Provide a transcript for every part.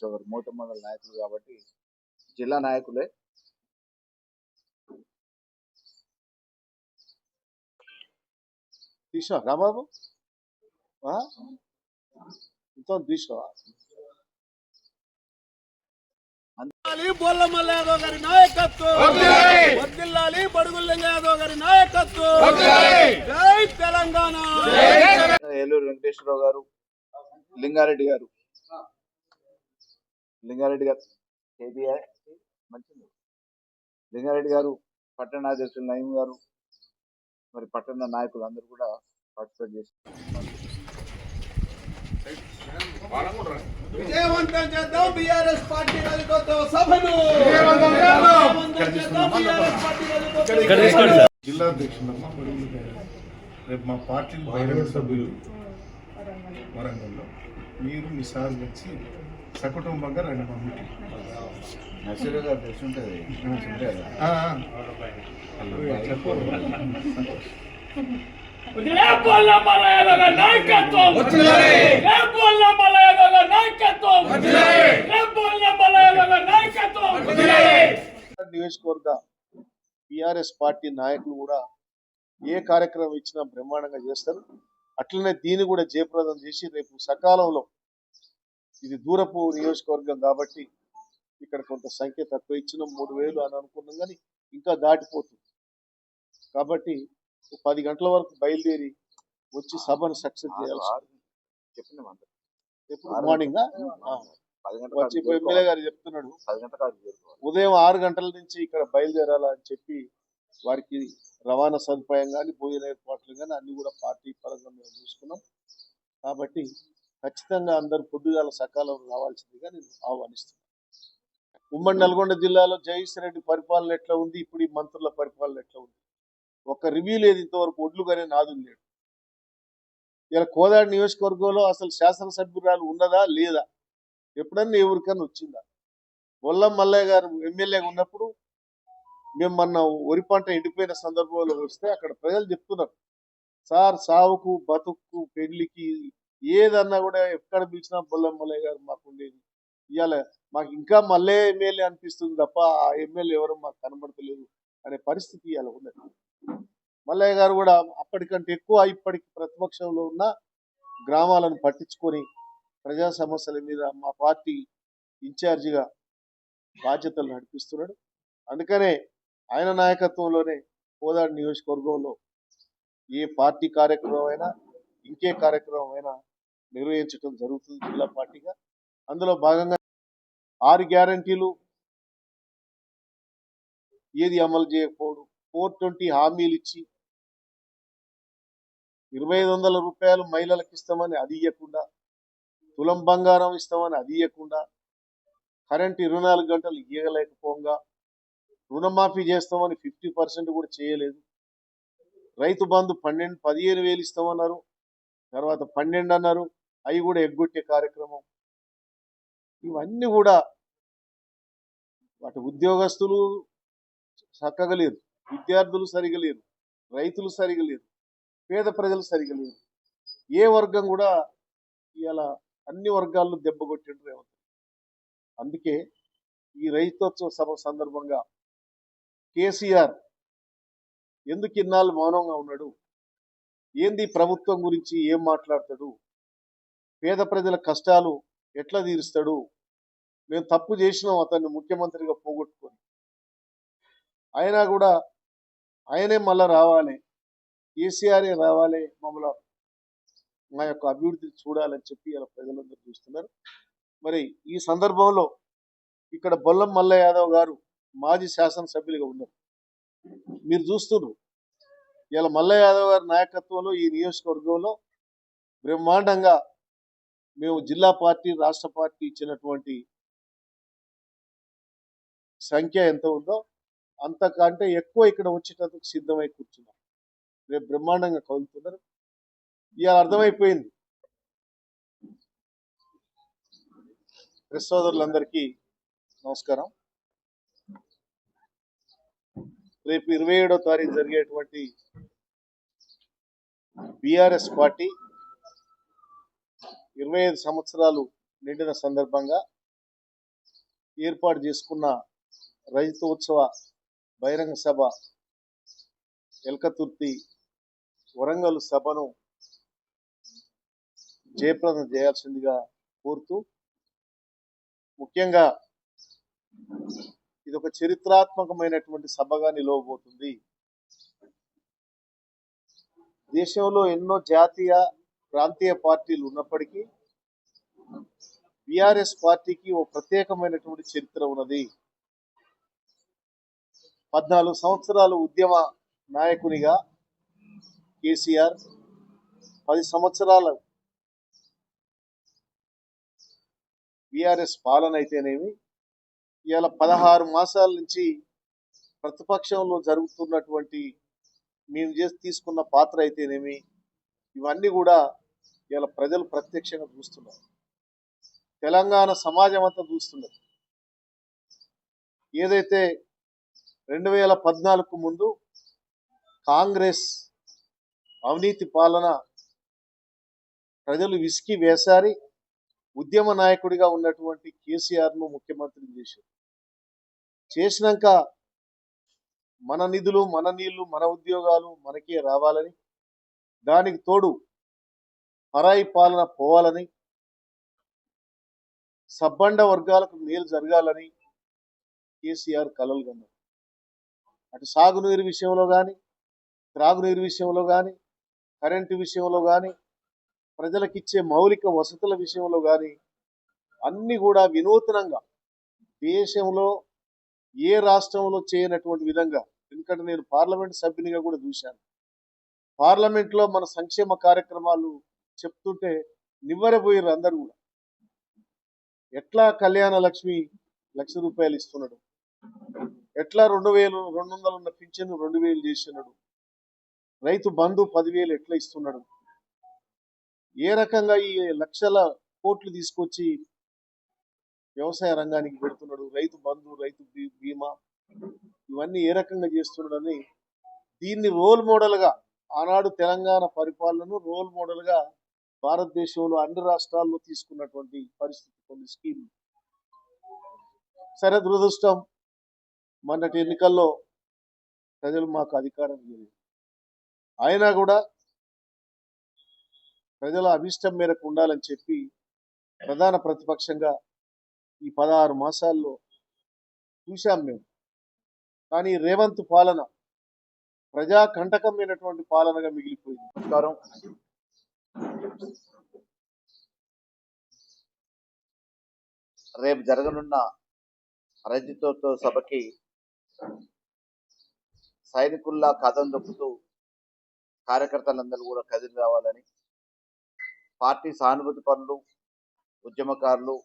ఒకరు మూతమండల నాయకులు కాబట్టి జిల్లా నాయకులే. తీసావా రాబాబు? ఇంత వర్ధిల్లాలి బొల్లమల్ల యాదవ్ గారి నాయకత్వం. వర్ధిల్లాలి బడుగుల యాదవ్ గారి నాయకత్వం. జై తెలంగాణ! ఏలూరు వెంకటేశ్వరరావు గారు లింగారెడ్డి గారు. లింగారెడ్డి గారు కేబీఐ మంచిది లింగారెడ్డి గారు పట్టణ అధ్యక్షులు నయీం గారు మరి పట్టణ నాయకులు అందరూ కూడా పార్టిసిపేట్ చేశారు విజయవంతం చేద్దాం బిఆర్ఎస్ పార్టీ సభను. విజయవంతం చేద్దాం. బిఆర్ఎస్ పార్టీ నాయకత్వ జిల్లా అధ్యక్షులమ్మ. రేపు మా పార్టీ బహిరంగ సభ్యులు వరంగల్లో. మీరు మీ సార్ వచ్చి సకుటుంబంగా రండి మా మీటింగ్ నర్సరీ గారు తెలిసి ఉంటుంది. ఆ, ఆ. చెప్పు. ఏ బోల్ల మలయాళ నాయకత్వం! ఏ బోల్ల మలయాళ నాయకత్వం! ఏ బోల్ల మలయాళ నాయకత్వం! నియోజకవర్గ టిఆర్ఎస్ పార్టీ నాయకులు కూడా ఏ కార్యక్రమం ఇచ్చినా బ్రహ్మాండంగా చేస్తారు. అట్లనే దీన్ని కూడా జయప్రదం చేసి రేపు సకాలంలో ఇది దూరపు నియోజకవర్గం కాబట్టి ఇక్కడ కొంత సంఖ్య తక్కువ ఇచ్చిన మూడు వేలు అని అనుకున్నాం కానీ ఇంకా దాటిపోతుంది. కాబట్టి పది గంటల వరకు బయలుదేరి వచ్చి సభను సక్సెస్ చేయాల్సి చెప్పినాం ఎప్పుడు? మార్నింగ్ వచ్చి ఎమ్మెల్యే గారు చెప్తున్నాడు. ఉదయం ఆరు గంటల నుంచి ఇక్కడ బయలుదేరాలని చెప్పి వారికి రవాణా సదుపాయం కానీ భోజన ఏర్పాట్లు కానీ అన్ని కూడా పార్టీ పరంగా మేము చూసుకున్నాం. కాబట్టి ఖచ్చితంగా అందరూ పొద్దుగాల సకాలంలో రావాల్సిందిగా నేను ఆహ్వానిస్తున్నాను. ఉమ్మడి నల్గొండ జిల్లాలో జగదీశ్వర రెడ్డి పరిపాలన ఎట్లా ఉంది? ఇప్పుడు ఈ మంత్రుల పరిపాలన ఎట్లా ఉంది? ఒక రివ్యూ లేదు ఇంతవరకు ఒడ్లు కానీ నాదు లేడు ఇలా కోదాడు నియోజకవర్గంలో అసలు శాసనసభ్యురాలు ఉన్నదా లేదా? ఎప్పుడన్నా ఎవరికన్నా వచ్చిందా? బొల్లం మల్లయ్య గారు ఎమ్మెల్యేగా ఉన్నప్పుడు మేము మొన్న వరి పంట ఎండిపోయిన సందర్భంలో వస్తే అక్కడ ప్రజలు చెప్తున్నారు సార్ సావుకు బతుకు పెళ్ళికి ఏదన్నా కూడా ఎక్కడ పిలిచినా బొల్లం మల్లయ్య గారు మాకు ఉండేది. ఇవాళ మాకు ఇంకా మల్లే ఎమ్మెల్యే అనిపిస్తుంది తప్ప ఆ ఎమ్మెల్యే ఎవరు మాకు కనబడతలేదు అనే పరిస్థితి ఇవాళ ఉన్నది. మల్లయ్య గారు కూడా అప్పటికంటే ఎక్కువ ఇప్పటికి ప్రతిపక్షంలో ఉన్న గ్రామాలను పట్టించుకొని ప్రజా సమస్యల మీద మా పార్టీ ఇన్ఛార్జిగా బాధ్యతలు నడిపిస్తున్నాడు. అందుకనే ఆయన నాయకత్వంలోనే కోదాడు నియోజకవర్గంలో ఏ పార్టీ కార్యక్రమం అయినా ఇంకే కార్యక్రమం అయినా నిర్వహించడం జరుగుతుంది జిల్లా పార్టీగా. అందులో భాగంగా ఆరు గ్యారంటీలు ఏది అమలు చేయకపోవడం ఫోర్ ట్వంటీ హామీలు ఇచ్చి ఇరవై ఐదు వందల రూపాయలు మహిళలకు ఇస్తామని అది ఇవ్వకుండా తులం బంగారం ఇస్తామని అది ఇవ్వకుండా కరెంట్ ఇరవై నాలుగు గంటలు ఇవ్వలేకపోగా రుణమాఫీ చేస్తామని ఫిఫ్టీ పర్సెంట్ కూడా చేయలేదు. రైతు బంధు పన్నెండు పదిహేను వేలు ఇస్తామన్నారు. తర్వాత పన్నెండు అన్నారు. అవి కూడా ఎగ్గొట్టే కార్యక్రమం. ఇవన్నీ కూడా వాటి ఉద్యోగస్తులు చక్కగా లేరు. విద్యార్థులు సరిగా లేరు. రైతులు సరిగా లేరు. పేద ప్రజలు సరిగా లేరు. ఏ వర్గం కూడా ఇలా అన్ని వర్గాల్లో దెబ్బ కొట్టిండ్రు రేవంత్ అందుకే ఈ రైతోత్సవ సభ సందర్భంగా కేసీఆర్ ఎందుకు ఇన్నాళ్ళు మౌనంగా ఉన్నాడు? ఏంది ప్రభుత్వం గురించి ఏం మాట్లాడతాడు? పేద ప్రజల కష్టాలు ఎట్లా తీరుస్తాడు? మేము తప్పు చేసినాం అతన్ని ముఖ్యమంత్రిగా పోగొట్టుకొని. అయినా కూడా ఆయనే మళ్ళా రావాలి. కేసీఆరే రావాలి మమ్మల్ని మా యొక్క అభివృద్ధిని చూడాలని చెప్పి ఇలా ప్రజలందరూ చూస్తున్నారు. మరి ఈ సందర్భంలో ఇక్కడ బొల్లం మల్ల యాదవ్ గారు మాజీ శాసనసభ్యులుగా ఉన్నారు. మీరు చూస్తున్నారు. ఇలా మల్ల యాదవ్ గారి నాయకత్వంలో ఈ నియోజకవర్గంలో బ్రహ్మాండంగా మేము జిల్లా పార్టీ రాష్ట్ర పార్టీ ఇచ్చినటువంటి సంఖ్య ఎంత ఉందో అంతకంటే ఎక్కువ ఇక్కడ వచ్చేటందుకు సిద్ధమై కూర్చున్నాం. రేపు బ్రహ్మాండంగా కదులుతున్నారు. ఇవాళ అర్థమైపోయింది. ప్రెస్ సోదరులందరికీ నమస్కారం. రేపు ఇరవై ఏడో తారీఖు జరిగేటువంటి బీఆర్ఎస్ పార్టీ ఇరవై ఐదు సంవత్సరాలు నిండిన సందర్భంగా ఏర్పాటు చేసుకున్న రైతోత్సవ బహిరంగ సభ ఎల్కతుర్తి వరంగల్ సభను జయప్రదం చేయాల్సిందిగా కోరుతూ ముఖ్యంగా ఇది ఒక చరిత్రాత్మకమైనటువంటి సభగా నిలవబోతుంది. దేశంలో ఎన్నో జాతీయ ప్రాంతీయ పార్టీలు ఉన్నప్పటికీ బీఆర్ఎస్ పార్టీకి ఓ ప్రత్యేకమైనటువంటి చరిత్ర ఉన్నది. పద్నాలుగు సంవత్సరాలు ఉద్యమ నాయకునిగా కేసీఆర్ పది సంవత్సరాల బీఆర్ఎస్ పాలన అయితేనేమి ఇవాళ పదహారు మాసాల నుంచి ప్రతిపక్షంలో జరుగుతున్నటువంటి మేము చేసి తీసుకున్న పాత్ర అయితేనేమి ఇవన్నీ కూడా ఇవాళ ప్రజలు ప్రత్యక్షంగా చూస్తున్నారు. తెలంగాణ సమాజం అంతా చూస్తున్నది. ఏదైతే రెండు వేల పద్నాలుగు ముందు కాంగ్రెస్ అవినీతి పాలన ప్రజలు విసికి వేసారి ఉద్యమ నాయకుడిగా ఉన్నటువంటి కేసీఆర్ను ముఖ్యమంత్రిని చేశారు. చేసినాక మన నిధులు మన నీళ్ళు మన ఉద్యోగాలు మనకే రావాలని దానికి తోడు పరాయి పాలన పోవాలని సబ్బండ వర్గాలకు మేలు జరగాలని కేసీఆర్ కలలు కన్నారు. అటు సాగునీరు విషయంలో కానీ త్రాగునీరు విషయంలో కానీ కరెంటు విషయంలో కానీ ప్రజలకిచ్చే మౌలిక వసతుల విషయంలో కానీ అన్నీ కూడా వినూతనంగా దేశంలో ఏ రాష్ట్రంలో చేయనటువంటి విధంగా ఎందుకంటే నేను పార్లమెంట్ సభ్యునిగా కూడా చూశాను. పార్లమెంట్లో మన సంక్షేమ కార్యక్రమాలు చెప్తుంటే నివ్వరపోయారు అందరు కూడా. ఎట్లా కళ్యాణ లక్ష్మి లక్ష రూపాయలు ఇస్తున్నాడు? ఎట్లా రెండు వేలు రెండు వందలు ఉన్న పింఛన్ రెండు వేలు చేస్తున్నాడు? రైతు బంధు పదివేలు ఎట్లా ఇస్తున్నాడు? ఏ రకంగా ఈ లక్షల కోట్లు తీసుకొచ్చి వ్యవసాయ రంగానికి పెడుతున్నాడు? రైతు బంధు రైతు బీ- బీమా ఇవన్నీ ఏ రకంగా చేస్తున్నాడని దీన్ని రోల్ మోడల్గా ఆనాడు తెలంగాణ పరిపాలనను రోల్ మోడల్గా భారతదేశంలో అన్ని రాష్ట్రాల్లో తీసుకున్నటువంటి పరిస్థితి కొన్ని స్కీమ్ సరే దురదృష్టం మొన్నటి ఎన్నికల్లో ప్రజలు మాకు అధికారం ఇవ్వలేదు. అయినా కూడా ప్రజల అభిష్టం మేరకు ఉండాలని చెప్పి ప్రధాన ప్రతిపక్షంగా ఈ పదహారు మాసాల్లో చూశాం మేము. కానీ రేవంత్ పాలన ప్రజా కంటకమైనటువంటి పాలనగా మిగిలిపోయింది. నమస్కారం. రేపు జరగనున్న రజతోత్సవ సభకి సైనికుల్లా కథం దొక్కుతూ కార్యకర్తలందరూ కూడా కదిలి రావాలని పార్టీ సానుభూతి పనులు ఉద్యమకారులు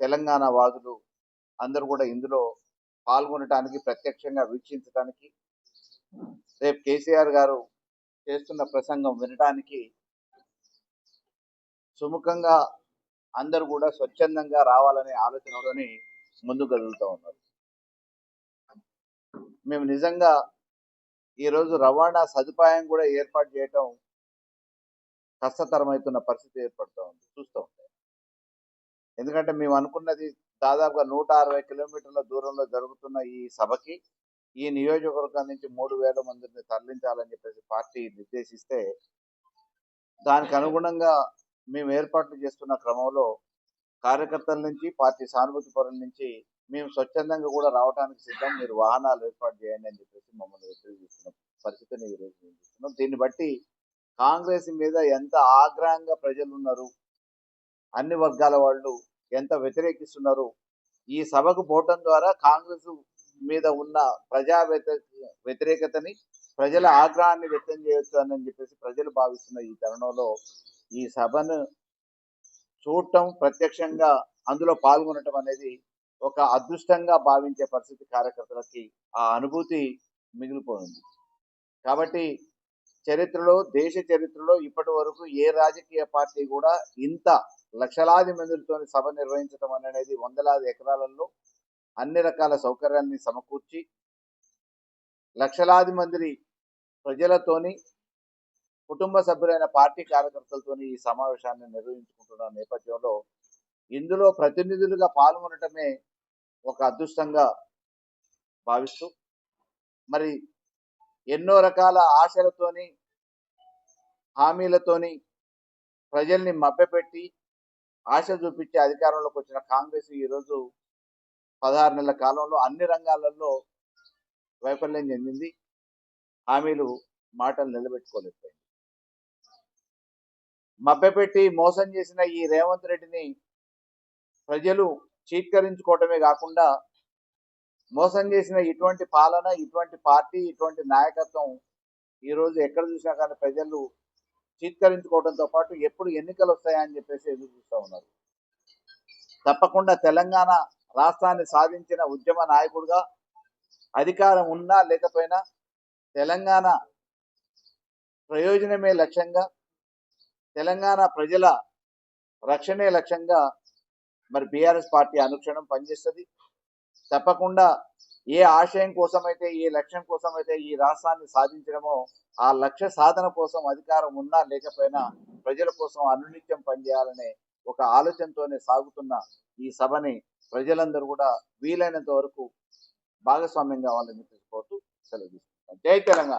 తెలంగాణ వాదులు అందరూ కూడా ఇందులో పాల్గొనటానికి ప్రత్యక్షంగా వీక్షించడానికి రేపు కేసీఆర్ గారు చేస్తున్న ప్రసంగం వినడానికి సుముఖంగా అందరూ కూడా స్వచ్ఛందంగా రావాలనే ఆలోచనతోని ముందుకు కదులుతూ ఉన్నారు. మేము నిజంగా ఈరోజు రవాణా సదుపాయం కూడా ఏర్పాటు చేయటం కష్టతరమవుతున్న పరిస్థితి ఏర్పడుతూ ఉంది చూస్తూ ఉంటాయి ఎందుకంటే మేము అనుకున్నది దాదాపుగా నూట అరవై కిలోమీటర్ల దూరంలో జరుగుతున్న ఈ సభకి ఈ నియోజకవర్గం నుంచి మూడు వేల మందిని తరలించాలని చెప్పేసి పార్టీ నిర్దేశిస్తే దానికి అనుగుణంగా మేము ఏర్పాట్లు చేస్తున్న క్రమంలో కార్యకర్తల నుంచి పార్టీ సానుభూతి పరుల నుంచి మేము స్వచ్ఛందంగా కూడా రావడానికి సిద్ధం. మీరు వాహనాలు ఏర్పాటు చేయండి అని చెప్పేసి మమ్మల్ని ఒత్తిడి పరిస్థితిని ఈరోజు మేము చూస్తున్నాం. దీన్ని బట్టి కాంగ్రెస్ మీద ఎంత ఆగ్రహంగా ప్రజలు ఉన్నారు అన్ని వర్గాల వాళ్ళు ఎంత వ్యతిరేకిస్తున్నారు ఈ సభకు పోవటం ద్వారా కాంగ్రెస్ మీద ఉన్న ప్రజా వ్యతిరేక వ్యతిరేకతని ప్రజల ఆగ్రహాన్ని వ్యక్తం చేయొచ్చు అని చెప్పేసి ప్రజలు భావిస్తున్న ఈ తరుణంలో ఈ సభను చూడటం ప్రత్యక్షంగా అందులో పాల్గొనటం అనేది ఒక అదృష్టంగా భావించే పరిస్థితి కార్యకర్తలకి ఆ అనుభూతి మిగిలిపోయింది కాబట్టి చరిత్రలో దేశ చరిత్రలో ఇప్పటి వరకు ఏ రాజకీయ పార్టీ కూడా ఇంత లక్షలాది మందితో సభ నిర్వహించడం అనేది వందలాది ఎకరాలలో అన్ని రకాల సౌకర్యాల్ని సమకూర్చి లక్షలాది మంది ప్రజలతోని కుటుంబ సభ్యులైన పార్టీ కార్యకర్తలతోని ఈ సమావేశాన్ని నిర్వహించుకుంటున్న నేపథ్యంలో ఇందులో ప్రతినిధులుగా పాల్గొనటమే ఒక అదృష్టంగా భావిస్తూ మరి ఎన్నో రకాల ఆశలతోని హామీలతోని ప్రజల్ని మభ్యపెట్టి ఆశ చూపించి అధికారంలోకి వచ్చిన కాంగ్రెస్ ఈరోజు పదహారు నెలల కాలంలో అన్ని రంగాలలో వైఫల్యం చెందింది. హామీలు మాటలు నిలబెట్టుకోలేకపోయింది. మభ్యపెట్టి మోసం చేసిన ఈ రేవంత్ రెడ్డిని ప్రజలు చీత్కరించుకోవటమే కాకుండా మోసం చేసిన ఇటువంటి పాలన ఇటువంటి పార్టీ ఇటువంటి నాయకత్వం ఈరోజు ఎక్కడ చూసినా కానీ ప్రజలు చీత్కరించుకోవడంతో పాటు ఎప్పుడు ఎన్నికలు వస్తాయని చెప్పేసి ఎదురు చూస్తూ ఉన్నారు. తప్పకుండా తెలంగాణ రాష్ట్రాన్ని సాధించిన ఉద్యమ నాయకుడుగా అధికారం ఉన్నా లేకపోయినా తెలంగాణ ప్రయోజనమే లక్ష్యంగా తెలంగాణ ప్రజల రక్షణే లక్ష్యంగా మరి బీఆర్ఎస్ పార్టీ అనుక్షణం పనిచేస్తుంది. తప్పకుండా ఏ ఆశయం కోసమైతే ఏ లక్ష్యం కోసమైతే ఈ రాష్ట్రాన్ని సాధించడమో ఆ లక్ష్య సాధన కోసం అధికారం ఉన్నా లేకపోయినా ప్రజల కోసం అనునిత్యం పనిచేయాలనే ఒక ఆలోచనతోనే సాగుతున్న ఈ సభని ప్రజలందరూ కూడా వీలైనంత వరకు భాగస్వామ్యం కావాలని చెప్పేసి కోరుతూ సెలవు తీసుకుంటాం జై తెలంగాణ.